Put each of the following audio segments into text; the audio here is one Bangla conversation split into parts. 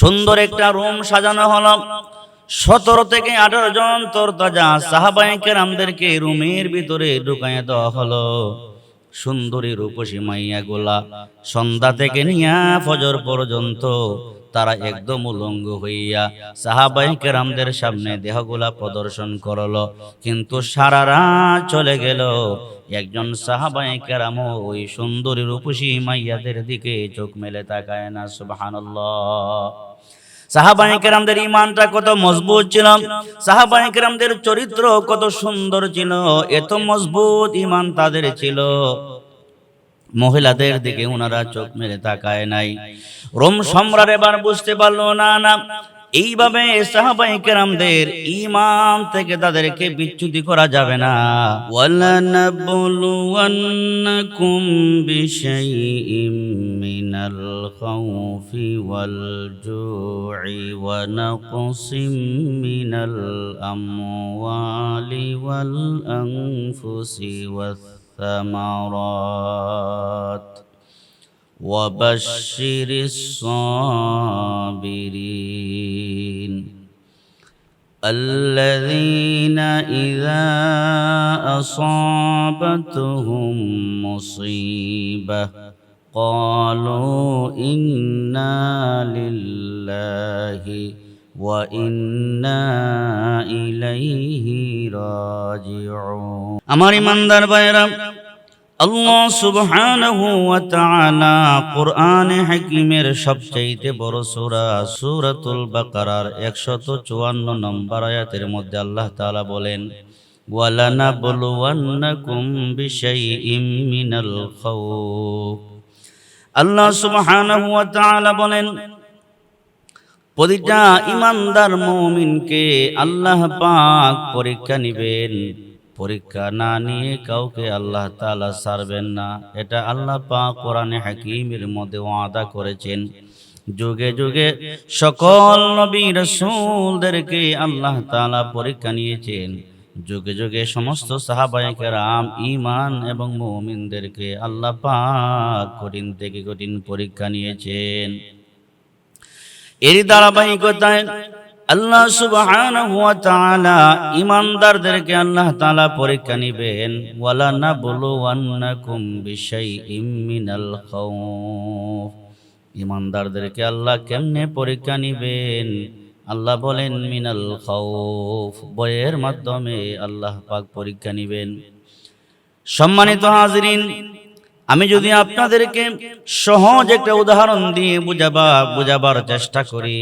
সুন্দর একটা রুম সাজানো হলো। সতেরো থেকে আঠারো জন তরতাজা সাহাবাহিকের আমাদেরকে রুমের ভিতরে ঢুকাইয়া দেওয়া হলো। সুন্দরী রূপসী মাইয়া গোলা সন্ধ্যা থেকে নিয়া ফজর পর্যন্ত তারা একদম উলঙ্গ হইয়া সাহাবাহিকের আমাদের সামনে দেহগুলা প্রদর্শন করল। কিন্তু সারা রাত চলে গেল। একজন সাহাবাহিকের ওই সুন্দরী রূপসী মাইয়াদের দিকে চোখ মেলে তাকায় না, সুবহানাল্লাহ। সাহাবাই কেরামদের ইমানটা কত মজবুত ছিল। সাহাবাই কেরামদের চরিত্র কত সুন্দর ছিল। এত মজবুত ইমান তাদের ছিল। মহিলাদের দিকে ওনারা চোখ মেরে তাকায় নাই। রোম সম্রাট এবার বুঝতে পারল, না না, এইভাবে সাহাবাই কেরামদের ইমান থেকে তাদেরকে বিচ্যুতি করা যাবে না। ওয়ালানাবলুওয়ান্নাকুম বিশাইইম মিনাল খাউফি ওয়াল জু'i ওয়া নাকসিম মিনাল আমওয়ালি ওয়াল আনফুসি ওয়াস الثمرات. وبشر الصابرين. الذين إذا أصابتهم مصيبة قالوا إنا لله আমার ইমানদার ভাইরা আল্লাহ সুবহানাহু ওয়া তাআলা কোরআনে হাকিমের সবচাইতে বড় সূরা সূরাতুল বাকারার 154 নম্বর আয়াতের মধ্যে আল্লাহ তাআলা বলেন, ওয়ালানাবলুওয়ান্নাকুম বিশাইইম মিনাল খাউফ। আল্লাহ সুবহানাহু ওয়া তাআলা বলেন প্রতিটা ইমানদার মুমিনকে আল্লাহ পাক পরীক্ষা নিবেন। পরীক্ষা না নিয়ে কাউকে আল্লাহ তালা ছাড়বেন না। এটা আল্লাহ পাক কোরআনে হাকিমের মধ্যে ওয়াদা করেছেন। যুগে যুগে সকল নবী রাসূলদেরকে আল্লাহ তাআলা পরীক্ষা নিয়েছেন। যুগে যুগে সমস্ত সাহাবায়ে কেরাম ইমান এবং মুমিনদেরকে আল্লাহ পাক কঠিন থেকে কঠিন পরীক্ষা নিয়েছেন। এরই ধারাবাহিকতায় আল্লাহ সুবহানাহু হুয়া তাআলা ঈমানদারদেরকে আল্লাহ তাআলা পরীক্ষা নেবেন, ওয়ালা নাবলুওয়ান্নাকুম বিশাইইম মিনাল খাউফ। ঈমানদারদেরকে আল্লাহ কেমনে পরীক্ষা নেবেন? আল্লাহ বলেন, মিনাল খাউফ। বয়ের মাধ্যমে আল্লাহ পাক পরীক্ষা নেবেন। সম্মানিত হাজরিন আমি যদি আপনাদেরকে সহজ একটা উদাহরণ দিয়ে বুঝাবা, বুঝাবার চেষ্টা করি।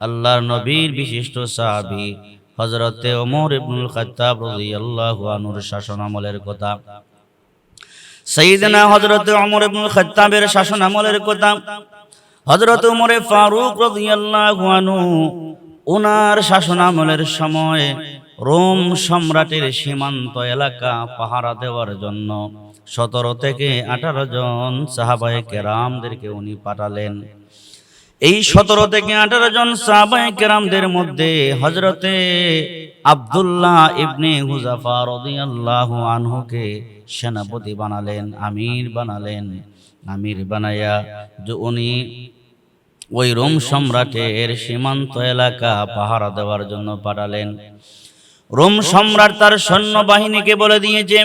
আল্লাহর নবীর বিশিষ্ট সাহাবী হজরতে ওমর ইবনুল খাত্তাব রাদিয়াল্লাহু আনহুর শাসন আমলের কথা। সাইয়েদনা হযরতে ওমর ইবনুল খাত্তাবের শাসন আমলের কথা। হযরত ওমর ফারুক রাদিয়াল্লাহু আনহু ওনার শাসন আমলের সময় রোম সম্রাটের সীমান্ত এলাকা পাহারা দেওয়ার জন্য সতেরো থেকে আঠারো জন সাহাবায়ে কেরামদেরকে উনি পাঠালেন। এই সতেরো থেকে আঠারো জন সাহাবায়ে কেরামদের মধ্যে হজরতে আব্দুল্লাহ ইবনে হুজাফা রদিয়াল্লাহু আনহুকে সেনাপতি বানালেন আমির বানালেন আমির বানায়া যে উনি ওই রোম সম্রাটের সীমান্ত এলাকা পাহারা দেওয়ার জন্য পাঠালেন। রোম সম্রাট তার সৈন্যবাহিনীকে বলে দিয়েছে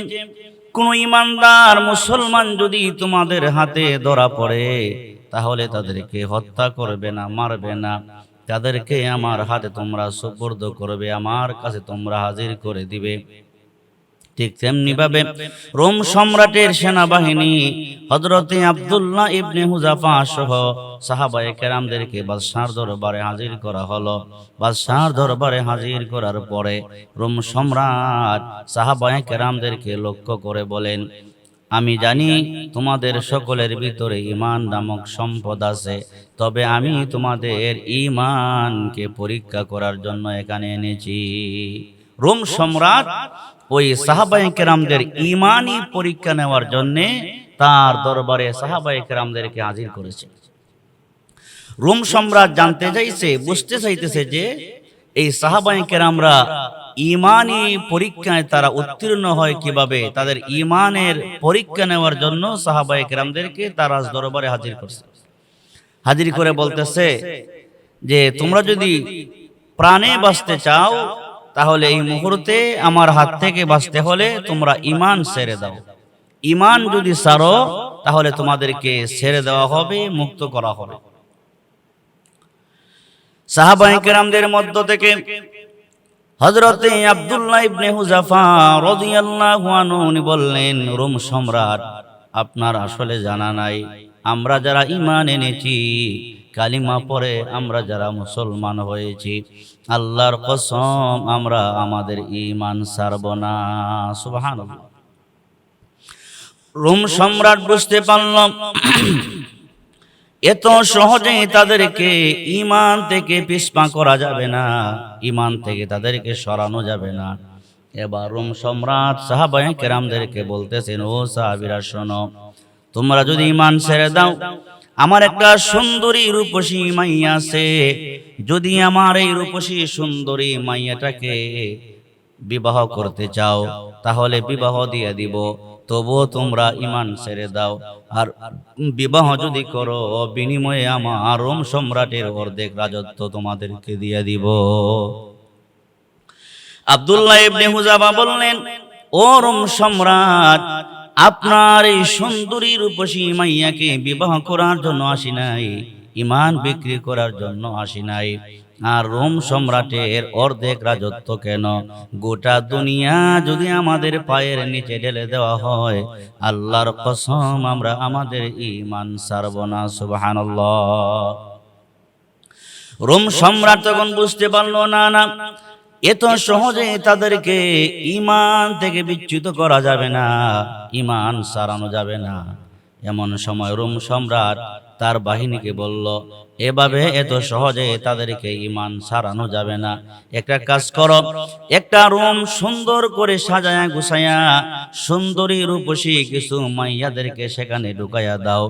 কোন ইমানদার মুসলমান যদি তোমাদের হাতে ধরা পড়ে, তাহলে তাদেরকে হত্যা করবে না, মারবে না। তাদেরকে আমার হাতে তোমরা সুপর্দ করবে, আমার কাছে তোমরা হাজির করে দিবে। ঠিক তেমনি ভাবে রোম সম্রাটের সেনাবাহিনী হজরতে আবদুল্লাহ ইবনে হুজাফা সহ সাহাবায়ে কেরামদেরকে বাদশার দরবারে হাজির করা হলো। বাদশার দরবারে হাজির করার পরে রোম সম্রাট সাহাবায়ে কেরামদেরকে লক্ষ্য করে বলেন, আমি জানি তোমাদের সকলের ভিতরে ইমান নামক সম্পদ আছে, তবে আমি তোমাদের ইমানকে পরীক্ষা করার জন্য এখানে এনেছি। রোম সম্রাট ওই সাহাবাই কেরামদের ইমানই পরীক্ষা নেওয়ার জন্য তার দরবারে সাহাবাই কেরামদেরকে হাজির করেছে। রোম সম্রাট জানতে চাইছে, বুঝতে চাইতেছে যে এই সাহাবাই কেরামরা ইমানি পরীক্ষায় তারা উত্তীর্ণ হয় কীভাবে, তাদের ইমানের পরীক্ষা নেওয়ার জন্য সাহাবাই কেরামদেরকে তার দরবারে হাজির করছে। হাজির করে বলতেছে যে, তোমরা যদি প্রাণে বাঁচতে চাও তাহলে এই মুহূর্তে আমার হাত থেকে বাঁচতে হলে তোমরা ইমান ছেড়ে দাও। ইমান যদি সারো তাহলে তোমাদেরকে ছেড়ে দেওয়া হবে, মুক্ত করা হবে। সাহাবাই কেরামদের মধ্য থেকে হজরতে আবদুল্লাহ ইবনে হুজাফা রাদিয়াল্লাহু আনহু, উনি বললেন, রোম সম্রাট, আপনার আসলে জানা নাই, আমরা যারা ঈমান এনেছি, কালিমা পরে আমরা যারা মুসলমান হয়েছি আল্লাহর কসম, আমরা আমাদের ইমান ছাড়ব না। সুবহানাল্লাহ। রোম সম্রাট বুঝতে পারলাম, এত সহজেই তাদেরকে ইমান থেকে পিসপা করা যাবে না ইমান থেকে তাদেরকে সরানো যাবে না। এবার রোম সম্রাট সাহাবাই কেরামদেরকে বলতেছেন, ও সাহাবিরা, শোনো, তোমরা যদি ইমান ছেড়ে দাও আমার একটা সুন্দরী রূপসী মাইয়া আছে। যদি আমার এই রূপসী সুন্দরী মাইয়াটাকে বিবাহ করতে চাও, তাহলে বিবাহ দিয়ে দিব। তবুও তোমরা ইমান ছেড়ে দাও। আর বিবাহ যদি করো, বিনিময়ে আমার রোম সম্রাটের অর্ধেক রাজত্ব তোমাদেরকে দিয়ে দিব। আব্দুল্লাহ ইবনে হুজাবা বললেন, ও রোম সম্রাট আপনার এই সুন্দরী রূপসী মাইয়াকে বিবাহ করার জন্য আসি নাই ইমান বিক্রি করার জন্য আসি নাই। আর রোম সম্রাটের অর্ধেক রাজত্ব কেন? গোটা দুনিয়া যদি আমাদের পায়ের নিচে ঢেলে দেওয়া হয়, আল্লাহর কসম আমরা আমাদের ইমান সারব না, সুবহানাল্লাহ। রোম সম্রাট তখন বুঝতে পারল, না না এত সহজে তাদেরকে ইমান থেকে বিচ্যুত করা যাবে না ইমান সারানো যাবে না। এমন সময় রোম সম্রাট তার বাহিনীকে বলল, এভাবে এত সহজে তাদেরকে ইমান সারানো যাবে না। একটা কাজ কর, একটা রুম সুন্দর করে সাজায়া গুছায়া সুন্দরী রূপসী কিছু মাইয়াদেরকে সেখানে ঢুকাইয়া দাও।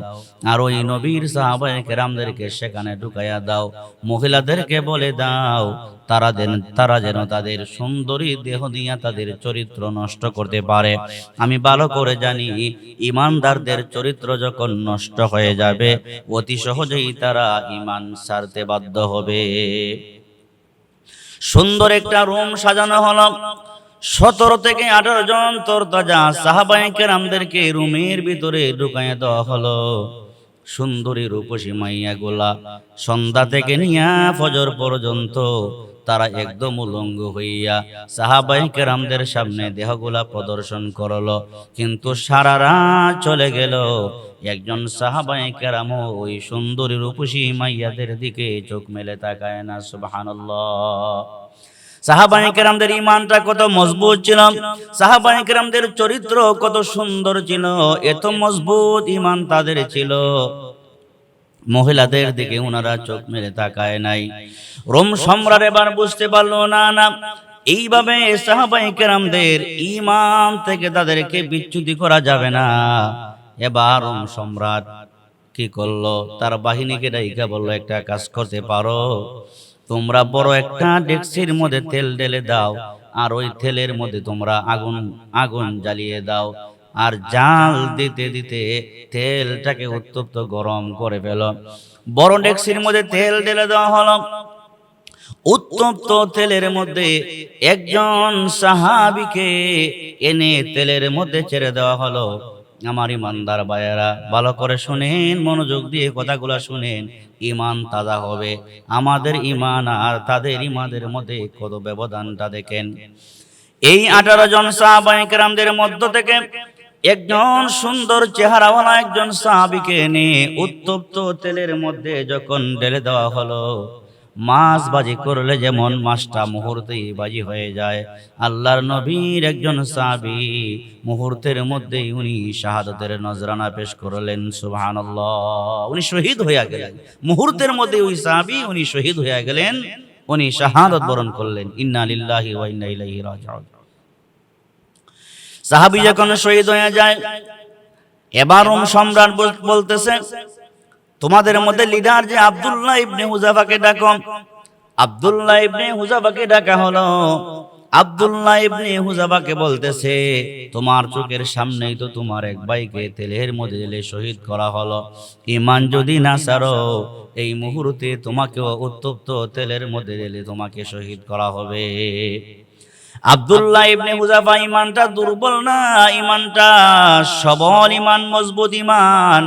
আর ওই নবীর সাহাবায়ে কেরামদেরকে সেখানে ঢুকাইয়া দাও। মহিলাদেরকে বলে দাও, তারা যেন তারা যেন তাদের সুন্দরী দেহ দিয়া তাদের চরিত্র নষ্ট করতে পারে। আমি ভালো করে জানি, ইমানদারদের চরিত্র যখন নষ্ট হয়ে যাবে, অতি সহজেই তারা ইমান সারতে বাধ্য হবে। সুন্দর একটা রুম সাজানো হলো। সতেরো থেকে আঠারো জন তরতাজা সাহাবাই আমাদেরকে রুমের ভিতরে ঢুকাইয়া দেওয়া হলো। সুন্দরী রূপসী মাইয়া গোলা সন্ধ্যা থেকে নিয়া ফজর পর্যন্ত তারা একদম উলঙ্গ হইয়া সাহাবাই কেরামদের সামনে দেহগুলা প্রদর্শন করল। কিন্তু সারা রাত চলে গেল। একজন সাহাবাই কেরাম ওই সুন্দরী রূপসী মাইয়াদের দিকে চোখ মেলে তাকায় না, সুবহানাল্লাহ। সাহাবাই কেরামদের ইমানটা কত মজবুত ছিল? সাহাবাই কেরামদের চরিত্র কত সুন্দর ছিল? এত মজবুত ইমান তাদের ছিল। মহিলাদের দিকে ওনারা চোখ মেরে তাকায় নাই। রোম সম্রাট এবার বুঝতে পারল, না না, এইভাবে সাহাবাই কেরামদের ইমান থেকে তাদেরকে বিচ্যুতি করা যাবে না। এবার রোম সম্রাট কি করল? তার বাহিনীকে ডাইকা বলল, একটা কাজ করতে পারো। তোমরা বড় একটা ডেক্সির মধ্যে তেল ঢেলে দাও, আর ওই তেলের মধ্যে তোমরা আগুন আগুন জ্বালিয়ে দাও। আর জাল দিতে দিতে তেলটাকে উত্তপ্ত গরম করে ফেল। বড় ডেক্সির মধ্যে তেল ঢেলে দেওয়া হলো। উত্তপ্ত তেলের মধ্যে একজন সাহাবিকে এনে তেলের মধ্যে ছেড়ে দেওয়া হলো। আমার ইমানদার বায়েরা ভালো করে শুনেন, মনোযোগ দিয়ে কথাগুলো শুনেন ইমান তাজা হবে। আমাদের ইমান আর তাদের ইমানের মধ্যে কত ব্যবধানটা দেখেন। এই আঠারো জন সাহাবাহিকরামদের মধ্য থেকে একজন সুন্দর চেহারাওয়ালা একজন সাহাবিকে নিয়ে উত্তপ্ত তেলের মধ্যে যখন ঢেলে দেওয়া হলো মাছ বাজি করলে যেমন মাছটা মুহূর্তেই বাজি হয়ে যায়। আল্লাহর নবীর একজন সাহাবি মুহূর্তের মধ্যেই উনি শাহাদতের নজরানা পেশ করলেন, সুবহানাল্লাহ। উনি শহীদ হইয়া গেলেন। মুহূর্তের মধ্যে ওই সাবি উনি শহীদ হইয়া গেলেন, উনি শাহাদত বরণ করলেন, ইন্না লিল্লাহি ওয়া ইন্না ইলাইহি রাজিউন। সাহাবি যখন শহীদ হয়ে যায় এবার সম্রাট বল- বলতেছে তোমাদের মধ্যে লিডার যে আব্দুল্লাহ ইবনে হুজাফাকে ডাকো। আব্দুল্লাহ ইবনে হুজাফাকে ডাকা হলো। আব্দুল্লাহ ইবনে হুজাবাকে বলতেছে, তোমার চোখের সামনেই তো তোমার এক ভাইকে তেলের মধ্যে ঢেলে শহীদ করা হলো। ইমান যদি না ছাড়ো, এই মুহূর্তে তোমাকেও উত্তপ্ত তেলের মধ্যে ঢেলে তোমাকে শহীদ করা হবে। আব্দুল্লাহ ইবনে হুজাফা, ইমানটা দুর্বল না, ইমানটা সবল, ইমান মজবুত, ইমান।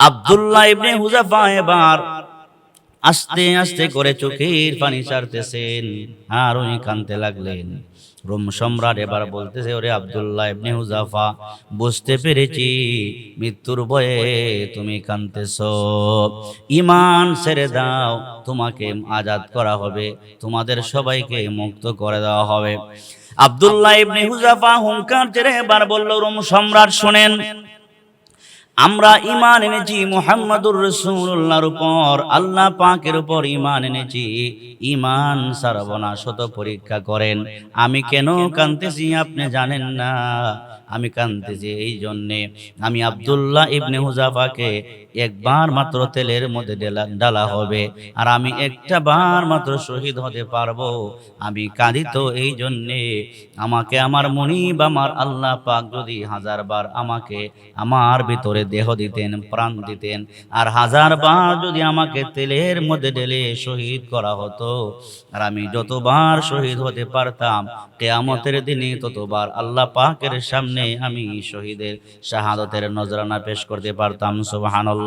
আব্দুল্লাহ ইবনে হুজাফা এবার আস্তে আস্তে করে চোখের পানি ছাড়তেছেন আর উনি কানতে লাগলেন। রোম সম্রাট এবার বলতেছে, ওরে আব্দুল্লাহ ইবনে হুজাফা বুঝতে পেরেছি মৃত্যুর ভয়ে তুমি কানতেছ। ইমান ছেড়ে দাও, তোমাকে আজাদ করা হবে, তোমাদের সবাইকে মুক্ত করে দেওয়া হবে। আব্দুল্লাহ ইবনে হুজাফা হুঙ্কার ছেড়ে এবার বলল, রোম সম্রাট, শোনেন আমরা ইমান এনেছি মোহাম্মদুর রসুল্লাহর উপর, আল্লাহ পাকের উপর ইমান এনেছি। ইমান সারবনা শত পরীক্ষা করেন। আমি কেন কানতেছি আপনি জানেন না। আমি কানতেছি এই জন্যে। আমি আবদুল্লাহ ইবনে হুজাফাকে একবার মাত্র তেলের মধ্যে ডেলা হবে আর আমি একটা বার মাত্র শহীদ হতে পারব। আমি কাঁদি তো এই জন্যে। আমাকে আমার মনিব, আমার আল্লাহ পাক যদি হাজার বার আমাকে আমার ভিতরে দেহ দিতেন, প্রাণ দিতেন, আর হাজার বার যদি আমাকে তেলের মধ্যে ঢেলে শহীদ করা হতো, আর আমি যতবার শহীদ হতে পারতাম, কেয়ামতের দিনে ততবার আল্লাহ পাকের সামনে আমি শহীদের শাহাদতের নজরানা পেশ করতে পারতাম, সুবহানাল্লাহ।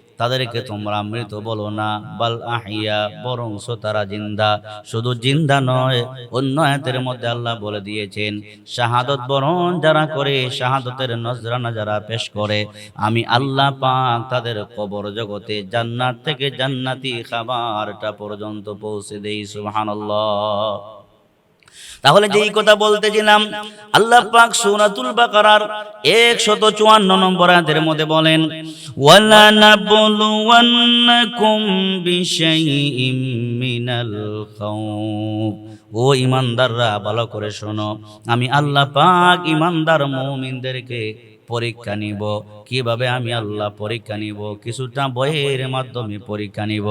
তাদেরকে তোমরা মৃত বলো না। বাল আহিয়া বরং তারা জিন্দা। শুধু জিন্দা নয় অন্য আয়াতের মধ্যে আল্লাহ বলে দিয়েছেন শাহাদত বরণ যারা করে শাহাদতের নজরানা যারা পেশ করে। আমি আল্লাহ পাক তাদের কবর জগতে জান্নাত থেকে জান্নাতি খাবারটা পর্যন্ত পৌঁছে দেই সুবহানাল্লাহ। তাহলে যেই কথা বলতেছিলাম আল্লাহ পাক সূরাতুল বাকারার 154 নম্বর আয়াতের মধ্যে বলেন ওয়ালা নাবলুওয়ান্নাকুম বিশাইইম মিনাল খাউফ। ও ইমানদাররা ভালো করে শোনো আমি আল্লাহ পাক ইমানদার মুমিনদেরকে পরীক্ষা নিব, কীভাবে আমি আল্লাহ পরীক্ষা নিব, কিছুটা বইয়ের মাধ্যমে পরীক্ষা নিব।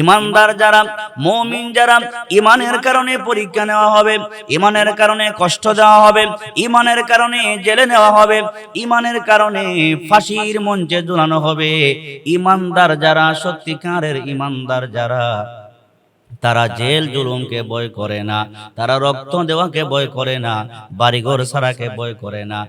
ইমানদার যারা, মমিন যারা, ইমানের কারণে পরীক্ষা নেওয়া হবে, ইমানের কারণে কষ্ট দেওয়া হবে, ইমানের কারণে জেলে নেওয়া হবে, ইমানের কারণে ফাঁসির মঞ্চে ঝুলানো হবে। ইমানদার যারা, সত্যিকারের ইমানদার যারা তারা জেল জুলুমকে বয় করে না, তারা রক্ত দেওয়াকে ভয় করে না, বাড়িঘর সারাকে ভয় করে না।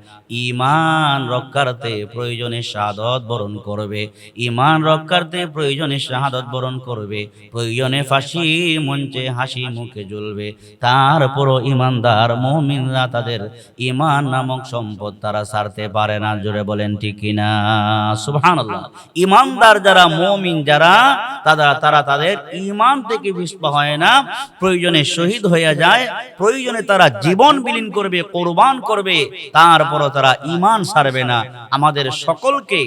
ইমান রক্ষার্থে প্রয়োজনে শাহাদত বরণ করবে ইমান রক্ষার্থে প্রয়োজনে শাহাদত বরণ করবে, প্রয়োজনে ফাঁসি মঞ্চে হাসি মুখে জ্বলবে। তারপরও ইমানদার মমিনরা তাদের ইমান নামক সম্পদ তারা সারতে পারে না, জোরে বলেন ঠিক না সুবহানাল্লাহ। ইমানদার যারা মমিন যারা, তারা তারা তাদের ইমান থেকে হয় না, প্রয়োজনে শহীদ হয়ে যায়, প্রয়োজনে তারা জীবন বিলীন করবে, কোরবান করবে, তারপরও তারা ইমান সারবে না। আমাদের সকলকে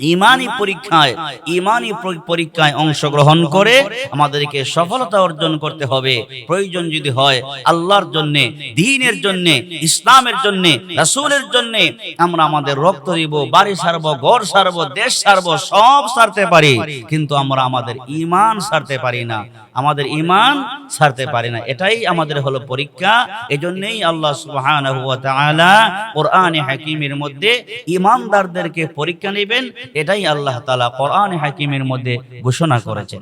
ইমানি পরীক্ষায় ইমানি পরি- পরীক্ষায় অংশগ্রহণ করে আমাদেরকে সফলতা অর্জন করতে হবে। প্রয়োজন যদি হয়, আল্লাহর জন্য, দিনের জন্য, ইসলামের জন্য, রাসূলের জন্য আমরা আমাদের রক্ত দিব বাড়ি সারবো, ঘর সারবো, দেশ সারবো, সব সারতে পারি। কিন্তু আমরা আমাদের ইমান সারতে পারি না। আমাদের ইমান ছাড়তে পারি না। এটাই আমাদের হলো পরীক্ষা। এজন্যই আল্লাহ সুবহানাহু ওয়া তাআলা কোরআনে হাকিমের মধ্যে ইমানদারদেরকে পরীক্ষা নেবেন এটাই আল্লাহ তালা কোরআন হাকিমের মধ্যে ঘোষণা করেছেন।